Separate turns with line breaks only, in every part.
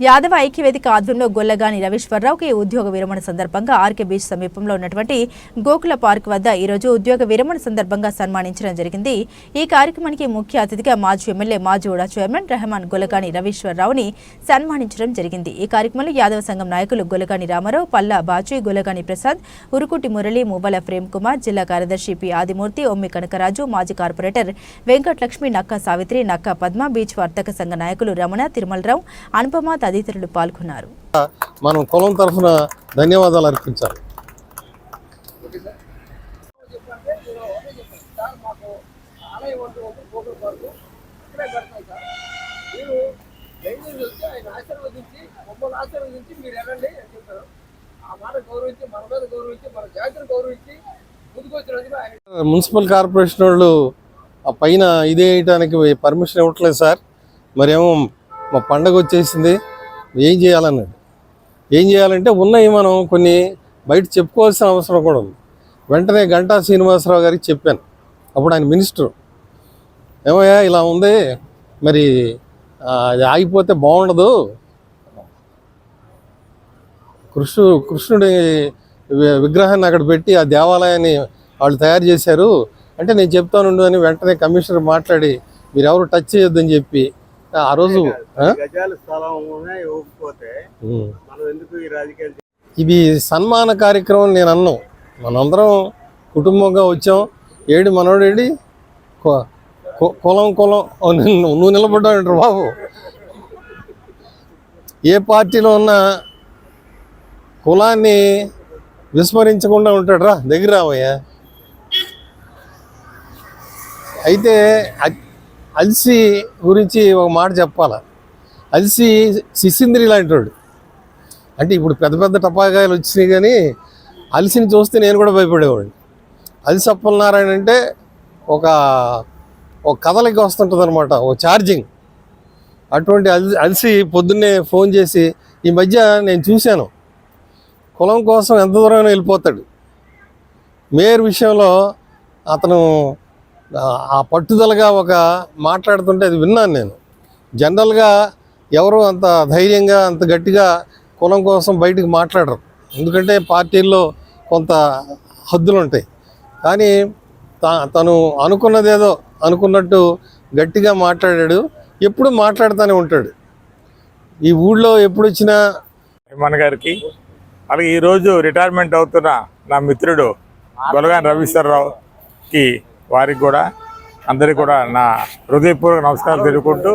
యాదవ ఐక్యవేదిక ఆధ్వర్యంలో గొల్లగాని రవీశ్వరరావుకి ఉద్యోగ విరమణ సందర్భంగా ఆర్కే బీచ్ సమీపంలో ఉన్నటువంటి గోకుల పార్క్ వద్ద ఈరోజు ఉద్యోగ విరమణ సందర్భంగా సన్మానించడం జరిగింది. ఈ కార్యక్రమానికి ముఖ్య అతిథిగా మాజీ ఎమ్మెల్యే మాజీగూడ చైర్మన్ రెహమాన్ గొల్లగాని రవీశ్వరరావుని సన్మానించడం జరిగింది. ఈ కార్యక్రమంలో యాదవ సంఘం నాయకులు గొల్లగాని రామారావు పల్లా బాచు గొల్లగాని ప్రసాద్ ఉరుకుటి మురళి మూబల ప్రేమ్ కుమార్ జిల్లా కార్యదర్శి పి ఆదిమూర్తి ఒమ్మి కనకరాజు మాజీ కార్పొరేటర్ వెంకటలక్ష్మి నక్క సావిత్రి నక్క పద్మ బీచ్ వర్తక సంఘ నాయకులు రమణ తిరుమలరావు అనుపమ తదితరులు పాల్గొన్నారు.
మనం కులం తరఫున ధన్యవాదాలు అర్పించాలి.
మీరు వచ్చి ఆయన ఆశీర్వదించి మమ్మల్ని ఆశీర్వదించి మీరు అని ఆ మాట గౌరవించి మన మీద గౌరవించి మన జాతిని గౌరవించి
మున్సిపల్ కార్పొరేషన్ వాళ్ళు ఆ పైన ఇదే వేయడానికి పర్మిషన్ ఇవ్వట్లేదు సార్. మరేమో మా పండగ వచ్చేసింది. ఏం చేయాలన్నాడు ఏం చేయాలంటే ఉన్నాయి మనం కొన్ని బయట చెప్పుకోవాల్సిన అవసరం కూడా ఉంది. వెంటనే గంటా శ్రీనివాసరావు గారికి చెప్పాను. అప్పుడు ఆయన మినిస్టర్. ఏమయ్యా ఇలా ఉంది. మరి అది ఆగిపోతే బాగుండదు. కృష్ణు కృష్ణుడి విగ్రహాన్ని అక్కడ పెట్టి ఆ దేవాలయాన్ని వాళ్ళు తయారు చేశారు. అంటే నేను చెప్తానుండు అని వెంటనే కమిషనర్ మాట్లాడి మీరు ఎవరు టచ్ చేయొద్దని చెప్పి ఆ రోజు ఇది సన్మాన కార్యక్రమం నేను అన్నాం. మనందరం కుటుంబంగా వచ్చాం. ఏడు మనోడేడి కులం కులం. నువ్వు నిలబడ్డావు బాబు? ఏ పార్టీలో ఉన్నా కులాన్ని విస్మరించకుండా ఉంటాడు రా దగ్గర రావయ్యా. అయితే అల్సి గురించి ఒక మాట చెప్పాలి? అల్సి శిశింద్రి లాంటి వాడు అంటే ఇప్పుడు పెద్ద పెద్ద టపాకాయలు వచ్చినాయి కానీ అలసిని చూస్తే నేను కూడా భయపడేవాడిని. అలసి అప్పలనారాయణ అంటే ఒక ఒక కథలకి వస్తుంటుంది అనమాట ఒక ఛార్జింగ్. అటువంటి అలసి అలసి పొద్దున్నే ఫోన్ చేసి ఈ మధ్య నేను చూశాను కులం కోసం ఎంత దూరం వెళ్ళిపోతాడు. మేయర్ విషయంలో అతను ఆ- పట్టుదలగా ఒక మాట్లాడుతుంటే అది విన్నాను నేను. జనరల్గా ఎవరు అంత ధైర్యంగా అంత గట్టిగా కులం కోసం బయటికి మాట్లాడరు. ఎందుకంటే పార్టీల్లో కొంత హద్దులు ఉంటాయి కానీ తా- తను అనుకున్నదేదో అనుకున్నట్టు గట్టిగా మాట్లాడాడు. ఎప్పుడు మాట్లాడుతూనే ఉంటాడు. ఈ ఊళ్ళో ఎప్పుడు వచ్చినా
మన గారికి అలాగే ఈరోజు రిటైర్మెంట్ అవుతున్న నా మిత్రుడు గొలగాని రవీశ్వరరావుకి వారికి కూడా అందరికి కూడా నా హృదయపూర్వక నమస్కారాలు తెలుపుకుంటూ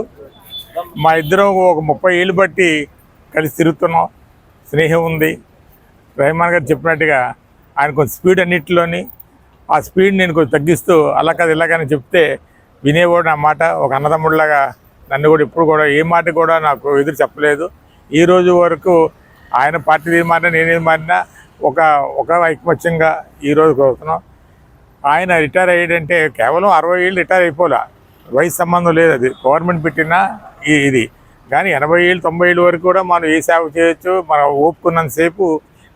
మా ఇద్దరం ఒక ముప్పై ఏళ్ళు బట్టి కలిసి తిరుగుతున్నాం. స్నేహం ఉంది. రెహమాన్ గారు చెప్పినట్టుగా ఆయన కొంచెం స్పీడ్ అన్నింటిలోని ఆ స్పీడ్ నేను కొంచెం తగ్గిస్తూ అలా కాదు ఇలాగని చెప్తే వినేవాడు నా మాట ఒక అన్నదమ్ముడిలాగా నన్ను కూడా ఇప్పుడు కూడా ఏ మాట కూడా నాకు ఎదురు చెప్పలేదు. ఈ రోజు వరకు ఆయన పార్టీ ఏది మారినా నేనేది మారినా ఒక ఒక ఐకమత్యంగా ఈ రోజు ఆయన రిటైర్ అయ్యాడంటే కేవలం అరవై ఏళ్ళు రిటైర్ అయిపోలే. వయసు సంబంధం లేదు అది. గవర్నమెంట్ పెట్టిన ఇది. కానీ ఎనభై ఏళ్ళు తొంభై ఏళ్ళు వరకు కూడా మనం ఏ సేవ చేయొచ్చు మనం ఓపుకున్నంతసేపు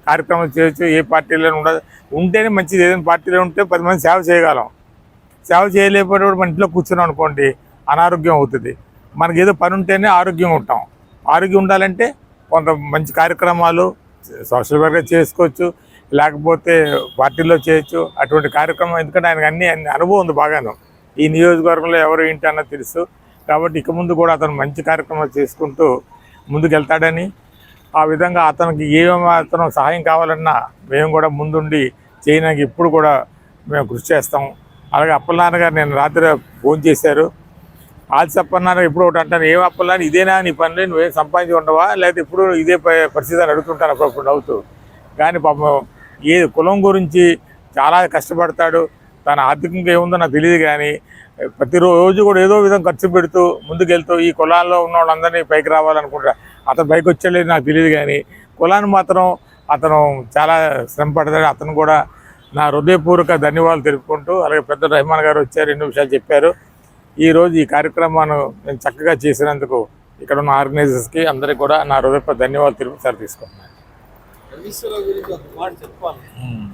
కార్యక్రమం చేయొచ్చు ఏ పార్టీలో ఉండదు ఉంటేనే మంచిది. ఏదైనా పార్టీలో ఉంటే పది మంది సేవ చేయగలం. సేవ చేయలేకపోయినప్పుడు మన ఇంట్లో కూర్చున్నాం అనుకోండి అనారోగ్యం అవుతుంది. మనకి ఏదో పని ఉంటేనే ఆరోగ్యం ఉంటాం. ఆరోగ్యం ఉండాలంటే కొంత మంచి కార్యక్రమాలు సోషల్ వర్క్ చేసుకోవచ్చు. లేకపోతే పార్టీలో చేయొచ్చు. అటువంటి కార్యక్రమం ఎందుకంటే ఆయనకు అన్ని అన్ని అనుభవం ఉంది బాగాను. ఈ నియోజకవర్గంలో ఎవరు ఏంటి అన్నది తెలుసు. కాబట్టి ఇక ముందు కూడా అతను మంచి కార్యక్రమాలు చేసుకుంటూ ముందుకెళ్తాడని ఆ విధంగా అతనికి ఏ మాత్రం సహాయం కావాలన్నా మేము కూడా ముందుండి చేయడానికి ఇప్పుడు కూడా మేము కృషి చేస్తాం. అలాగే అప్పలనాన్న గారు నేను రాత్రి ఫోన్ చేశారు. ఆల్సి అప్పలనాన్న ఇప్పుడు ఒకటి అంటాను ఏం అప్పలనాన్న ఇదేనా నీ పనులు? నువ్వేం సంపాదించి ఉండవా? లేకపోతే ఇప్పుడు ఇదే పరిస్థితి అని అడుగుతుంటాను అప్పుడప్పుడు నవ్వుతూ. కానీ పాపం ఏ కులం గురించి చాలా కష్టపడతాడు. తన ఆర్థికంగా ఏముందో నాకు తెలియదు కానీ ప్రతిరోజు కూడా ఏదో విధంగా ఖర్చు పెడుతూ ముందుకెళ్తూ ఈ కులాల్లో ఉన్న వాళ్ళందరినీ పైకి రావాలనుకుంటా. అతను పైకి వచ్చేలేదు నాకు తెలియదు కానీ కులాన్ని మాత్రం అతను చాలా శ్రమ పడతాడు. అతను కూడా నా హృదయపూర్వక ధన్యవాదాలు తెలుపుకుంటూ అలాగే పెద్ద రెహమాన్ గారు వచ్చారు ఎన్నో విషయాలు చెప్పారు. ఈరోజు ఈ కార్యక్రమాన్ని నేను చక్కగా చేసినందుకు ఇక్కడ ఉన్న ఆర్గనైజర్స్కి అందరికీ కూడా నా హృదయపూర్వక ధన్యవాదాలు తెలుపు సార్ తీసుకుంటున్నాను.
రవీశ్వరరావు గురించి ఒక మాట చెప్పాలి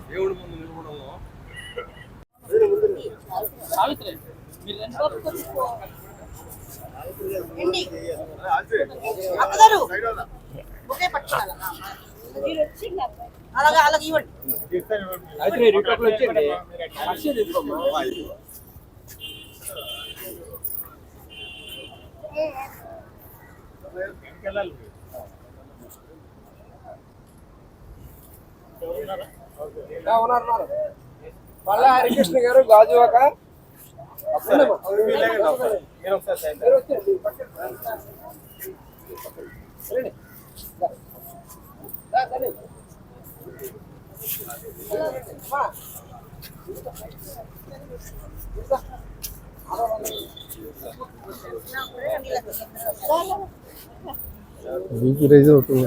దేవుడి ముందు నిలబడంలో సావిత్రి మీరు
అత్తగారు. ఒకే పట్టుకోవాలి అలాగే అలాగే ఇవ్వండి.
అయితే రిటర్న్ వచ్చింది హర్షి తీసుకోమ్మా. ఆ, ఉన్నారు పళ్ళ హరికృష్ణ గారు గాజువాక.
బీపీ రైజ్ అవుతుంది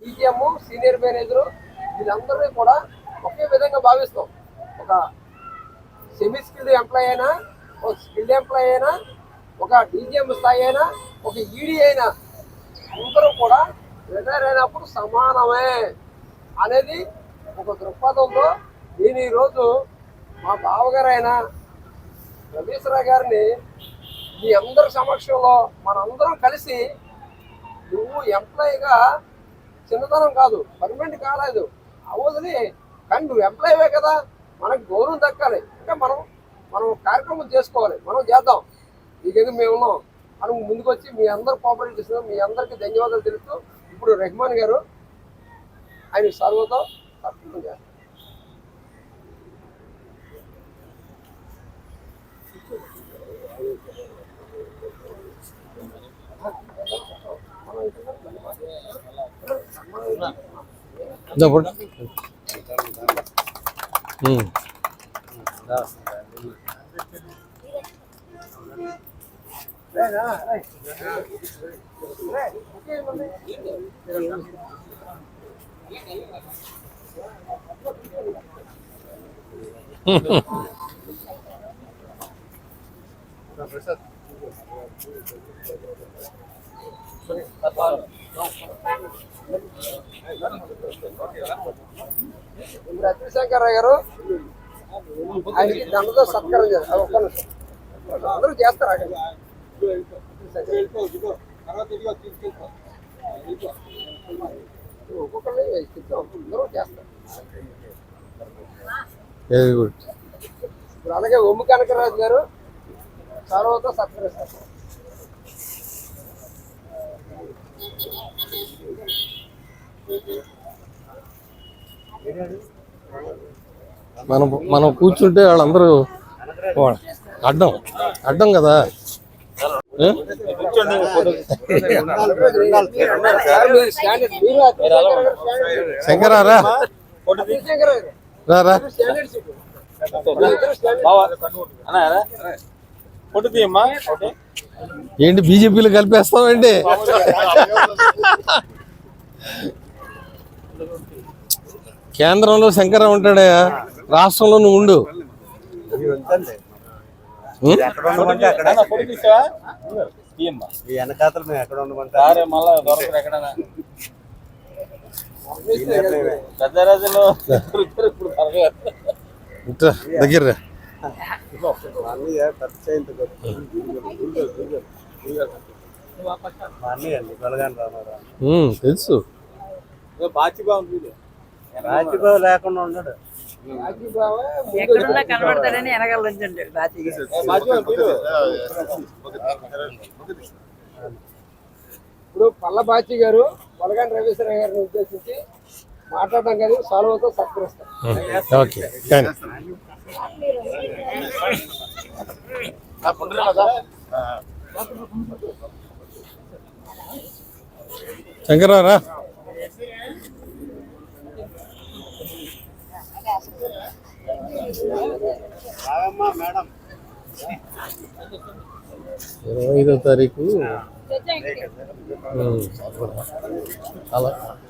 ఈటీఎం సీనియర్ మేనేజరు వీళ్ళందరినీ కూడా ఒకే విధంగా భావిస్తాం. ఒక సెమీ స్కిల్డ్ ఎంప్లాయ్ అయినా ఒక స్కిల్డ్ ఎంప్లాయ్ అయినా ఒక డీజీఎం స్థాయి అయినా ఒక ఈడీ అయినా అందరూ కూడా రిటైర్ అయినప్పుడు సమానమే అనేది ఒక దృక్పథంతో నేను ఈరోజు మా బావగారైన రవీశ్వరరావు గారిని మీ అందరి సమక్షంలో మనందరం కలిసి నువ్వు ఎంప్లాయీగా చిన్నతనం కాదు పర్మనెంట్ కాలేదు. అవదని కానీ నువ్వు ఎంప్లాయీవే కదా మనకు గౌరవం దక్కాలి. అంటే మనం మనం కార్యక్రమం చేసుకోవాలి మనం చేద్దాం. నీకెందుకు మేము ఉన్నాం. మనం ముందుకు వచ్చి మీ అందరు కోఆపరేట్ చేస్తున్నాం మీ అందరికీ ధన్యవాదాలు తెలుపుతూ ఇప్పుడు రెహమాన్ గారు ఆయన సర్వతో సత్కృతం చేస్తారు
ఇదో పట్టు. ఉం.
ఇప్పుడు అతిశంకర్ గారు ఆయనకి దండతో సత్కారం చేస్తారు ఒక్క నిమిషం. అందరూ చేస్తారు అక్కడ ఒక్కొక్కరిని అందరూ చేస్తారు ఇప్పుడు అలాగే ఒమ్ము కనకరాజు గారు సర్వతో సత్కరిస్తారు.
మనం మనం కూర్చుంటే వాళ్ళందరూ అడ్డం అడ్డం కదా. శంకరారా
రారా
ఏంటి బీజేపీలు కలిపేస్తామండి? కేంద్రంలో శంకర ఉంటాడయా రాష్ట్రంలో నువ్వు ఉండు. దగ్గర తెలుసు.
బాచిగా ఉంది
రాజబాబు లేకుండా ఉన్నాడు
ఎక్కడున్నా కనబడతాడని వెనకాల నుంచి ఉంటాడు బాతిగా
ఇప్పుడు పల్ల బాచి గారు పొలగాని రవీశ్వర గారిని ఉద్దేశించి మాట్లాడడం కానీ సాల్వతో
ఓకే కానీ శంకరారా ఇరవై ఐదో తారీఖు అల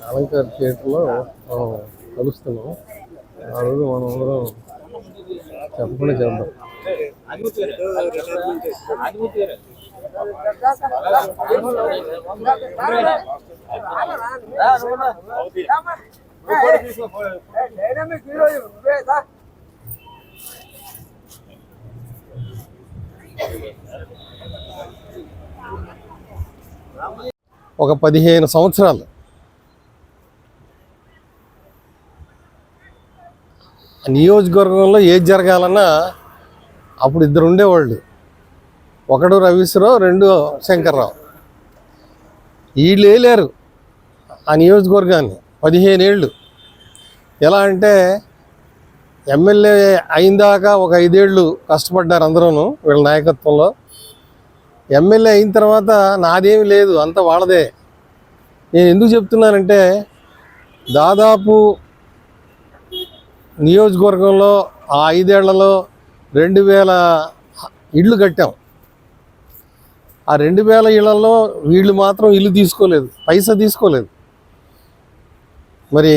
అలంకార్ థియేటర్లో మనం కలుస్తున్నాం ఆ రోజు మనం అందరం తప్పకుండా చేద్దాం
డైనమిక్ హీరో
ఒక పదిహేను సంవత్సరాలు. ఆ నియోజకవర్గంలో ఏది జరగాలన్నా అప్పుడు ఇద్దరు ఉండేవాళ్ళు. ఒకడు రవీశ్వరావు రెండు శంకర్రావు. వీళ్ళు వేయలేరు ఆ నియోజకవర్గాన్ని పదిహేను ఏళ్ళు ఎలా అంటే ఎమ్మెల్యే అయిందాక ఒక ఐదేళ్ళు కష్టపడ్డారు అందరూ వీళ్ళ నాయకత్వంలో. ఎమ్మెల్యే అయిన తర్వాత నాదేమి లేదు అంత వాళ్ళదే. నేను ఎందుకు చెప్తున్నానంటే దాదాపు నియోజకవర్గంలో ఆ ఐదేళ్ళలో రెండు వేల ఇళ్ళు కట్టాం. ఆ రెండు వేల ఇళ్ళలో వీళ్ళు మాత్రం ఇల్లు తీసుకోలేదు పైసా తీసుకోలేదు. మరి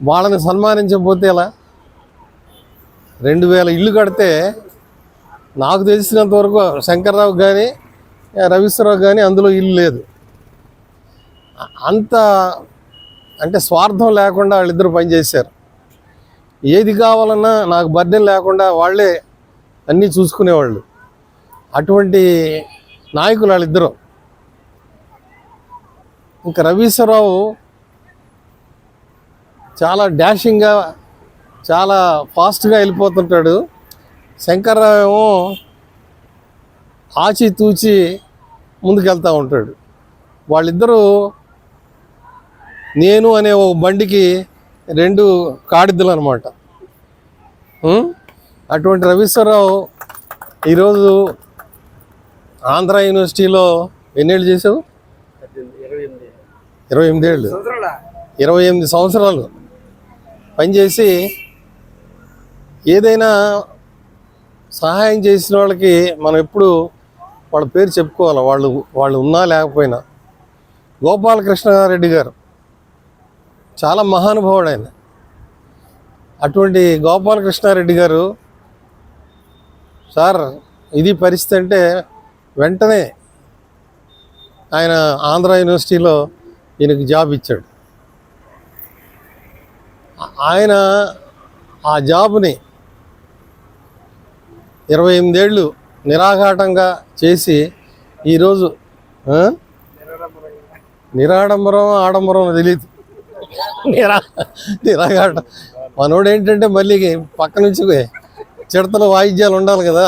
వాళ్ళని సన్మానించకపోతే ఎలా? రెండు వేల ఇల్లు కడితే నాకు తెలిసినంత వరకు శంకర్రావు కానీ రవీశ్వరరావు కానీ అందులో ఇల్లు లేదు. అంత అంటే స్వార్థం లేకుండా వాళ్ళిద్దరు పనిచేశారు ఏది కావాలన్నా నాకు బర్డెన్ లేకుండా వాళ్ళే అన్నీ చూసుకునేవాళ్ళు. అటువంటి నాయకులు వాళ్ళిద్దరూ. ఇంకా రవీశ్వరరావు చాలా డాషింగ్గా చాలా ఫాస్ట్గా వెళ్ళిపోతుంటాడు. శంకర్రావు ఏమో ఆచి తూచి ముందుకెళ్తూ ఉంటాడు. వాళ్ళిద్దరూ నేను అనే ఒక బండికి రెండు కాడిద్దలు అనమాట అటువంటి రవీశ్వరరావు ఈరోజు ఆంధ్ర యూనివర్సిటీలో ఎన్నేళ్ళు చేసావు ఇరవై ఎనిమిది ఏళ్ళు. ఇరవై ఎనిమిది సంవత్సరాలు. పనిచేసి ఏదైనా సహాయం చేసిన వాళ్ళకి మనం ఎప్పుడు వాళ్ళ పేరు చెప్పుకోవాలి? వాళ్ళు వాళ్ళు ఉన్నా లేకపోయినా. గోపాలకృష్ణారెడ్డి గారు చాలా మహానుభావుడు ఆయన అటువంటి గోపాలకృష్ణారెడ్డి గారు సార్ ఇది పరిస్థితి అంటే వెంటనే ఆయన ఆంధ్ర యూనివర్సిటీలో ఈయనకు జాబ్ ఇచ్చాడు. ఆయన ఆ జాబ్ని ఇరవై ఎనిమిదేళ్ళు నిరాఘాటంగా చేసి ఈరోజు నిరాడంబరం ఆడంబరం తెలియదు నిరా నిరాఘాటం. మనోడు ఏంటంటే మళ్ళీ పక్క నుంచి చిడతల వాయిద్యాలు ఉండాలి కదా.